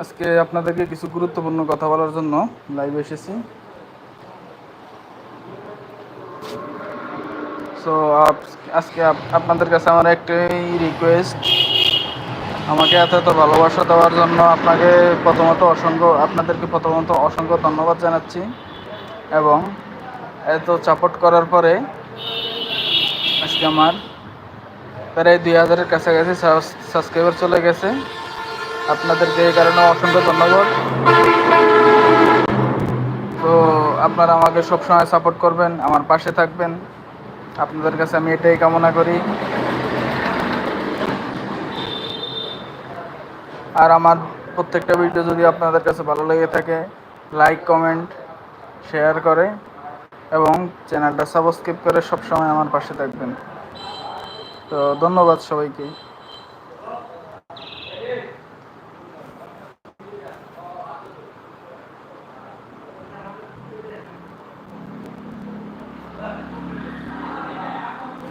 আজকে আপনাদেরকে কিছু গুরুত্বপূর্ণ কথা বলার জন্য লাইভে এসেছি। সো আজকে আপ- আপনাদের কাছে আমার একটাই রিকোয়েস্ট আমাকে এত এত ভালোবাসা দেওয়ার জন্য আপনাকে প্রথমত অসংখ্য, আপনাদেরকে প্রথমত অসংখ্য ধন্যবাদ জানাচ্ছি এবং এত সাপোর্ট করার পরে আজকে আমার প্রায় দুই হাজারের কাছাকাছি সাবস্ক্রাইবার চলে গেছে। আপনাদেরকে এই কারণে অসংখ্য ধন্যবাদ। তো আপনারা আমাকে সবসময় সাপোর্ট করবেন, আমার পাশে থাকবেন। আপনাদের কাছে আমি এটাই কামনা করি। আর আমার প্রত্যেকটা ভিডিও যদি আপনাদের কাছে ভালো লেগে থাকে লাইক কমেন্ট শেয়ার করে এবং চ্যানেলটা সাবস্ক্রাইব করে সবসময় আমার পাশে থাকবেন। তো ধন্যবাদ সবাইকে।